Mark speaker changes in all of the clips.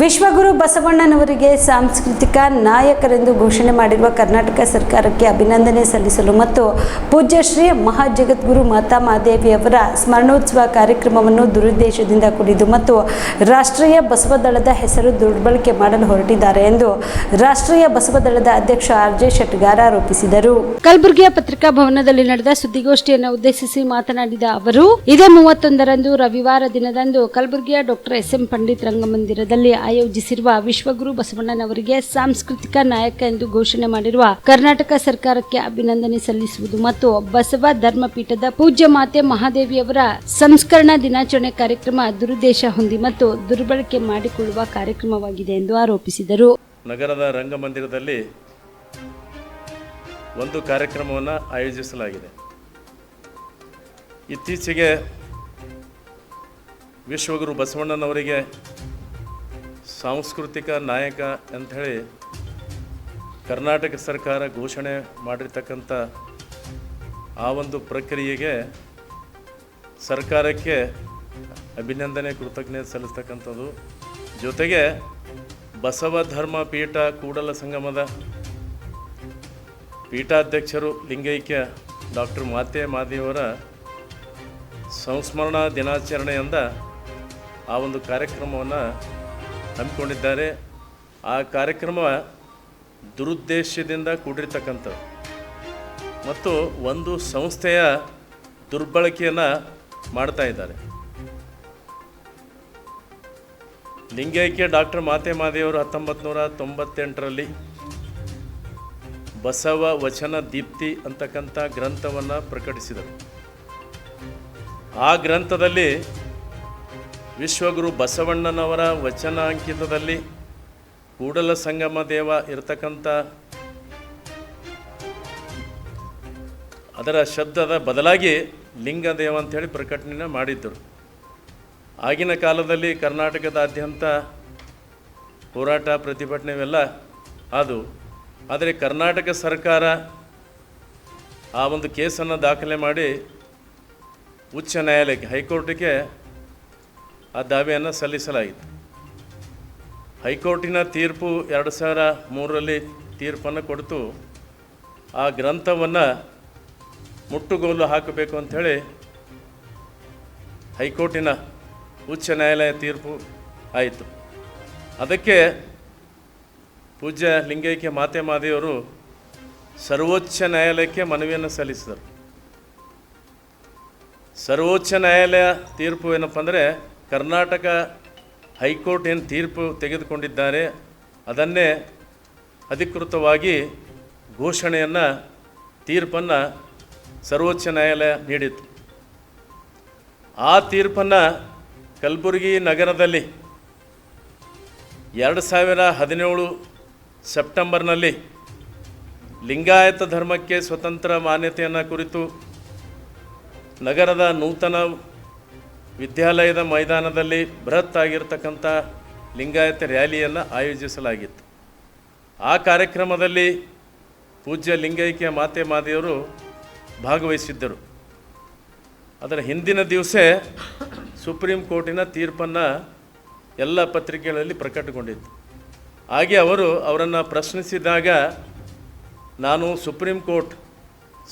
Speaker 1: ವಿಶ್ವಗುರು ಬಸವಣ್ಣನವರಿಗೆ ಸಾಂಸ್ಕೃತಿಕ ನಾಯಕರೆಂದು ಘೋಷಣೆ ಮಾಡಿರುವ ಕರ್ನಾಟಕ ಸರ್ಕಾರಕ್ಕೆ ಅಭಿನಂದನೆ ಸಲ್ಲಿಸಲು ಮತ್ತು ಪೂಜ್ಯಶ್ರೀ ಮಹಾಜಗದ್ಗುರು ಮಾತಾ ಮಹಾದೇವಿಯವರ ಸ್ಮರಣೋತ್ಸವ ಕಾರ್ಯಕ್ರಮವನ್ನು ದುರುದ್ದೇಶದಿಂದ ಕುಡಿದು ಮತ್ತು ರಾಷ್ಟ್ರೀಯ ಬಸವ ದಳದ ಹೆಸರು ದುರ್ಬಳಕೆ ಮಾಡಲು ಹೊರಟಿದ್ದಾರೆ ಎಂದು ರಾಷ್ಟ್ರೀಯ ಬಸವ ದಳದ ಅಧ್ಯಕ್ಷ ಆರ್ ಜೆ ಶೆಟ್ಗಾರ್ ಆರೋಪಿಸಿದರು. ಕಲಬುರಗಿಯ ಪತ್ರಿಕಾ ಭವನದಲ್ಲಿ ನಡೆದ ಸುದ್ದಿಗೋಷ್ಠಿಯನ್ನು ಉದ್ದೇಶಿಸಿ ಮಾತನಾಡಿದ ಅವರು, ಇದೇ ಮೂವತ್ತೊಂದರಂದು ರವಿವಾರ ದಿನದಂದು ಕಲಬುರಗಿಯ ಡಾಕ್ಟರ್ ಎಸ್ ಎಂ ಪಂಡಿತ್ ರಂಗಮಂದಿರದಲ್ಲಿ ಆಯೋಜಿಸಿರುವ ವಿಶ್ವಗುರು ಬಸವಣ್ಣನವರಿಗೆ ಸಾಂಸ್ಕೃತಿಕ ನಾಯಕ ಎಂದು ಘೋಷಣೆ ಮಾಡಿರುವ ಕರ್ನಾಟಕ ಸರ್ಕಾರಕ್ಕೆ ಅಭಿನಂದನೆ ಸಲ್ಲಿಸುವುದು ಮತ್ತು ಬಸವ ಧರ್ಮಪೀಠದ ಪೂಜ್ಯ ಮಾತೆ ಮಹಾದೇವಿಯವರ ಸಂಸ್ಕರಣಾ ದಿನಾಚರಣೆ ಕಾರ್ಯಕ್ರಮ ದುರುದ್ದೇಶ ಹೊಂದಿ ಮತ್ತು ದುರ್ಬಳಕೆ ಮಾಡಿಕೊಳ್ಳುವ ಕಾರ್ಯಕ್ರಮವಾಗಿದೆ ಎಂದು ಆರೋಪಿಸಿದರು.
Speaker 2: ನಗರದ ರಂಗಮಂದಿರದಲ್ಲಿ ಒಂದು ಕಾರ್ಯಕ್ರಮವನ್ನು ಆಯೋಜಿಸಲಾಗಿದೆ. ಇತ್ತೀಚೆಗೆ ವಿಶ್ವಗುರು ಬಸವಣ್ಣನವರಿಗೆ ಸಾಂಸ್ಕೃತಿಕ ನಾಯಕ ಅಂಥೇಳಿ ಕರ್ನಾಟಕ ಸರ್ಕಾರ ಘೋಷಣೆ ಮಾಡಿರ್ತಕ್ಕಂಥ ಆ ಒಂದು ಪ್ರಕ್ರಿಯೆಗೆ ಸರ್ಕಾರಕ್ಕೆ ಅಭಿನಂದನೆ, ಕೃತಜ್ಞತೆ ಸಲ್ಲಿಸ್ತಕ್ಕಂಥದ್ದು. ಜೊತೆಗೆ ಬಸವ ಧರ್ಮ ಪೀಠ ಕೂಡಲ ಸಂಗಮದ ಪೀಠಾಧ್ಯಕ್ಷರು ಲಿಂಗೈಕ್ಯ ಡಾಕ್ಟರ್ ಮಾತೆ ಮಾದೇವರ ಸಂಸ್ಮರಣಾ ದಿನಾಚರಣೆಯಿಂದ ಆ ಒಂದು ಕಾರ್ಯಕ್ರಮವನ್ನು ಹಮ್ಮಿಕೊಂಡಿದ್ದಾರೆ. ಆ ಕಾರ್ಯಕ್ರಮ ದುರುದ್ದೇಶದಿಂದ ಕೂಡಿರ್ತಕ್ಕಂಥದ್ದು. ಮತ್ತು ಒಂದು ಸಂಸ್ಥೆಯ ದುರ್ಬಳಕೆಯನ್ನು ಮಾಡ್ತಾ ಇದ್ದಾರೆ. ಲಿಂಗೈಕ್ಯ ಡಾಕ್ಟರ್ ಮಾತೆ ಮಾದೇವರು ಹತ್ತೊಂಬತ್ತು ನೂರ ತೊಂಬತ್ತೆಂಟರಲ್ಲಿ ಬಸವ ವಚನ ದೀಪ್ತಿ ಅಂತಕ್ಕಂಥ ಗ್ರಂಥವನ್ನು ಪ್ರಕಟಿಸಿದರು. ಆ ಗ್ರಂಥದಲ್ಲಿ ವಿಶ್ವಗುರು ಬಸವಣ್ಣನವರ ವಚನಾಂಕಿತದಲ್ಲಿ ಕೂಡಲ ಸಂಗಮ ದೇವ ಇರತಕ್ಕಂಥ ಅದರ ಶಬ್ದದ ಬದಲಾಗಿ ಲಿಂಗದೇವ ಅಂಥೇಳಿ ಪ್ರಕಟಣೆ ಮಾಡಿದ್ದರು. ಆಗಿನ ಕಾಲದಲ್ಲಿ ಕರ್ನಾಟಕದಾದ್ಯಂತ ಹೋರಾಟ ಪ್ರತಿಭಟನೆ ಇವೆಲ್ಲ ಅದು ಆದರೆ ಕರ್ನಾಟಕ ಸರ್ಕಾರ ಆ ಒಂದು ಕೇಸನ್ನು ದಾಖಲೆ ಮಾಡಿ ಉಚ್ಚ ನ್ಯಾಯಾಲಯಕ್ಕೆ, ಹೈಕೋರ್ಟಿಗೆ ಆ ದಾವೆಯನ್ನು ಸಲ್ಲಿಸಲಾಯಿತು. ಹೈಕೋರ್ಟಿನ ತೀರ್ಪು ಎರಡು ಸಾವಿರ ಮೂರರಲ್ಲಿ ತೀರ್ಪನ್ನು ಕೊಡ್ತು. ಆ ಗ್ರಂಥವನ್ನು ಮುಟ್ಟುಗೋಲು ಹಾಕಬೇಕು ಅಂಥೇಳಿ ಹೈಕೋರ್ಟಿನ ಉಚ್ಚ ನ್ಯಾಯಾಲಯ ತೀರ್ಪು ಆಯಿತು. ಅದಕ್ಕೆ ಪೂಜ್ಯ ಲಿಂಗೈಕ್ಯ ಮಾತೆ ಮಾದೇವರು ಸರ್ವೋಚ್ಚ ನ್ಯಾಯಾಲಯಕ್ಕೆ ಮನವಿಯನ್ನು ಸಲ್ಲಿಸಿದರು. ಸರ್ವೋಚ್ಚ ನ್ಯಾಯಾಲಯ ತೀರ್ಪು ಏನಪ್ಪ ಅಂದರೆ ಕರ್ನಾಟಕ ಹೈಕೋರ್ಟ್ ಏನು ತೀರ್ಪು ತೆಗೆದುಕೊಂಡಿದ್ದಾರೆ, ಅದನ್ನೇ ಅಧಿಕೃತವಾಗಿ ಘೋಷಣೆಯನ್ನು, ತೀರ್ಪನ್ನು ಸರ್ವೋಚ್ಚ ನ್ಯಾಯಾಲಯ ನೀಡಿತು ಆ ತೀರ್ಪನ್ನು ಕಲಬುರಗಿ ನಗರದಲ್ಲಿ ಎರಡು ಸಾವಿರ ಹದಿನೇಳು ಸೆಪ್ಟೆಂಬರ್ನಲ್ಲಿ ಲಿಂಗಾಯತ ಧರ್ಮಕ್ಕೆ ಸ್ವತಂತ್ರ ಮಾನ್ಯತೆಯನ್ನು ಕುರಿತು ನಗರದ ನೂತನ ವಿದ್ಯಾಲಯದ ಮೈದಾನದಲ್ಲಿ ಬೃಹತ್ ಆಗಿರತಕ್ಕಂಥ ಲಿಂಗಾಯತ ರ್ಯಾಲಿಯನ್ನು ಆಯೋಜಿಸಲಾಗಿತ್ತು. ಆ ಕಾರ್ಯಕ್ರಮದಲ್ಲಿ ಪೂಜ್ಯ ಲಿಂಗೈಕ್ಯ ಮಾತೆ ಮಾದೇವರು ಭಾಗವಹಿಸಿದ್ದರು. ಅದರ ಹಿಂದಿನ ದಿವಸ ಸುಪ್ರೀಂ ಕೋರ್ಟಿನ ತೀರ್ಪನ್ನು ಎಲ್ಲ ಪತ್ರಿಕೆಗಳಲ್ಲಿ ಪ್ರಕಟಗೊಂಡಿತ್ತು. ಹಾಗೆ ಅವರು ಅವರನ್ನು ಪ್ರಶ್ನಿಸಿದಾಗ ನಾನು ಸುಪ್ರೀಂ ಕೋರ್ಟ್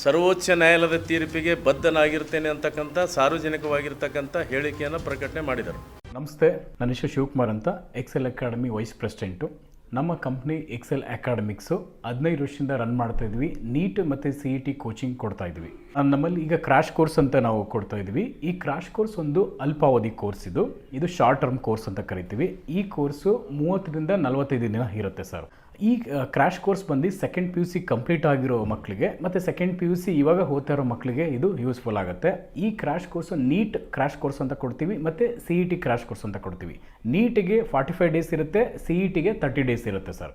Speaker 2: ಸರ್ವೋಚ್ಚ ನ್ಯಾಯಾಲಯದ ತೀರ್ಪಿಗೆ ಬದ್ಧನಾಗಿರ್ತೇನೆ ಅಂತಕ್ಕಂಥ ಸಾರ್ವಜನಿಕವಾಗಿರ್ತಕ್ಕಂಥ ಹೇಳಿಕೆಯನ್ನು ಪ್ರಕಟಣೆ ಮಾಡಿದರು.
Speaker 3: ನಮಸ್ತೆ, ನನ್ನ ಹೆಸರು ಶಿವಕುಮಾರ್ ಅಂತ ಎಕ್ಸೆಲ್ ಅಕಾಡೆಮಿ ವೈಸ್ ಪ್ರೆಸಿಡೆಂಟು ನಮ್ಮ ಕಂಪ್ನಿ ಎಕ್ಸೆಲ್ ಅಕಾಡೆಮಿಕ್ಸು ಹದಿನೈದು ವರ್ಷದಿಂದ ರನ್ ಮಾಡ್ತಾ ಇದ್ವಿ. ನೀಟ್ ಮತ್ತು ಸಿ ಇ ಟಿ ಕೋಚಿಂಗ್ ಕೊಡ್ತಾ ಇದ್ವಿ. ನಮ್ಮಲ್ಲಿ ಈಗ ಕ್ರಾಶ್ ಕೋರ್ಸ್ ಅಂತ ನಾವು ಕೊಡ್ತಾ ಇದ್ವಿ. ಈ ಕ್ರಾಶ್ ಕೋರ್ಸ್ ಒಂದು ಅಲ್ಪಾವಧಿ ಕೋರ್ಸ್ ಇದು. ಇದು ಶಾರ್ಟ್ ಟರ್ಮ್ ಕೋರ್ಸ್ ಅಂತ ಕರಿತೀವಿ. ಈ ಕೋರ್ಸು ಮೂವತ್ತರಿಂದ ನಲವತ್ತೈದು ದಿನ ಇರುತ್ತೆ ಸರ್. ಈ ಕ್ರ್ಯಾಶ್ ಕೋರ್ಸ್ ಬಂದು second P U C complete ಆಗಿರೋ ಮಕ್ಕಳಿಗೆ ಮತ್ತು ಸೆಕೆಂಡ್ ಪಿ ಯು ಸಿ ಇವಾಗ ಓದ್ತಾ ಇರೋ ಮಕ್ಕಳಿಗೆ ಇದು ಯೂಸ್ಫುಲ್ ಆಗುತ್ತೆ. ಈ crash course NEET crash course ಅಂತ ಕೊಡ್ತೀವಿ, ಮತ್ತು C E T crash course ಅಂತ ಕೊಡ್ತೀವಿ. ನೀಟಿಗೆ ಫಾರ್ಟಿ ಫೈವ್ ಡೇಸ್ ಇರುತ್ತೆ ಸಿ ಇ ಟಿಗೆ ತರ್ಟಿ ಡೇಸ್ ಇರುತ್ತೆ ಸರ್